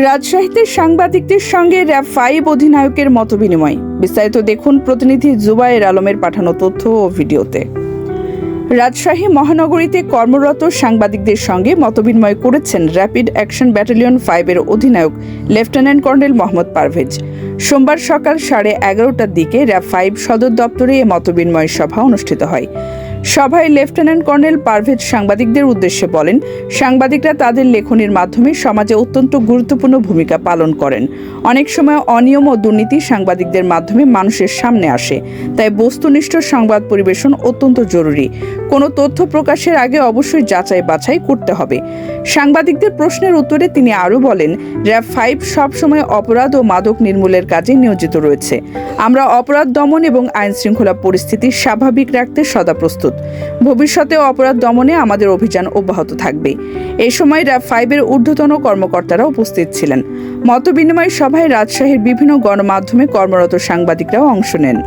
রাজশাহীতে সাংবাদিকদের সঙ্গে র্যাব ফাইভ অধিনায়কের মতবিনিময়। বিস্তারিত দেখুন প্রতিনিধি জুবায়ের আলমের পাঠানো তথ্য ও ভিডিওতে। রাজশাহী মহানগরীতে কর্মরত সাংবাদিকদের সঙ্গে মতবিনিময় করেছেন র্যাপিড অ্যাকশন ব্যাটালিয়ন ফাইভের অধিনায়ক লেফটেন্যান্ট কর্নেল মোহাম্মদ পারভেজ। সোমবার সকাল সাড়ে এগারোটার দিকে র্যাব ফাইভ সদর দপ্তরে এ মতবিনিময় সভা অনুষ্ঠিত হয়। সভায় লেফটেন্যান্ট কর্নেল পারভেজ সাংবাদিকদের উদ্দেশ্যে বলেন, সাংবাদিকরা তাদের লেখনীর মাধ্যমে সমাজে অত্যন্ত গুরুত্বপূর্ণ ভূমিকা পালন করেন। অনেক সময় অনিয়ম ও দুর্নীতি সাংবাদিকদের মাধ্যমে মানুষের সামনে আসে, তাই বস্তুনিষ্ঠ সংবাদ পরিবেশন অত্যন্ত জরুরি। কোনো তথ্য প্রকাশের আগে অবশ্যই যাচাই বাছাই করতে হবে। সাংবাদিকদের প্রশ্নের উত্তরে তিনি আরও বলেন, র্যাব ফাইভ সবসময় অপরাধ ও মাদক নির্মূলের কাজে নিয়োজিত রয়েছে। আমরা অপরাধ দমন এবং আইন শৃঙ্খলা পরিস্থিতি স্বাভাবিক রাখতে সদা প্রস্তুত। ভবিষ্যতে অপরাধ দমনে আমাদের অভিযান অব্যাহত থাকবে। এ সময় র্যাব ফাইভের ঊর্ধ্বতন কর্মকর্তারা উপস্থিত ছিলেন। মতবিনিময় সভায় রাজশাহীর বিভিন্ন গণমাধ্যমে কর্মরত সাংবাদিকরাও অংশ নেন।